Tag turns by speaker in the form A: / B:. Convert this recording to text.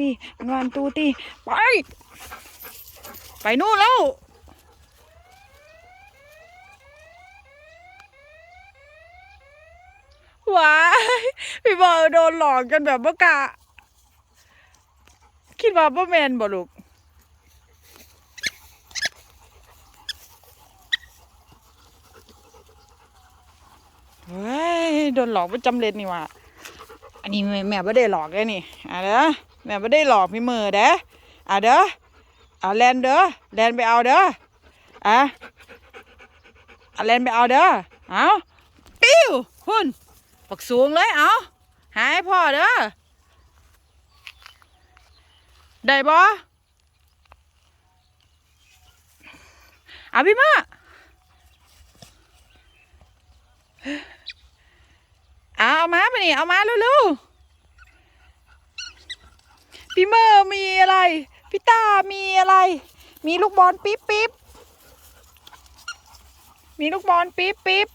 A: ตีมันวันตูตีไป ไปนู่นแล้วว้ายพี่บอลโดนหลอกกันแบบว่ากะ คิดว่าบ่แมนบ่ลูกเฮ้ยโดนหลอกประจำเร็จนี่หว่าอันนี้แม่แม่ไม่ได้หลอกเลยนี่อะเด้อ แม่ไม่ได้หลอกพี่มือเด้ออะเด้ออะแลนเด้อแลนไปเอาเด้ออะอะแลนไปเอาเด้อเอาปิ้วหุ่นปักสูงเลยเอาหายพ่อเด้อได้บ่อาพี่มาเอาเอามาไปนี่เอามาเร็วๆ พี่เมอร์มีอะไร พี่ต้ามีอะไร มีลูกบอลปิ๊บปิ๊บมีลูกบอลปิ๊บปิ๊บ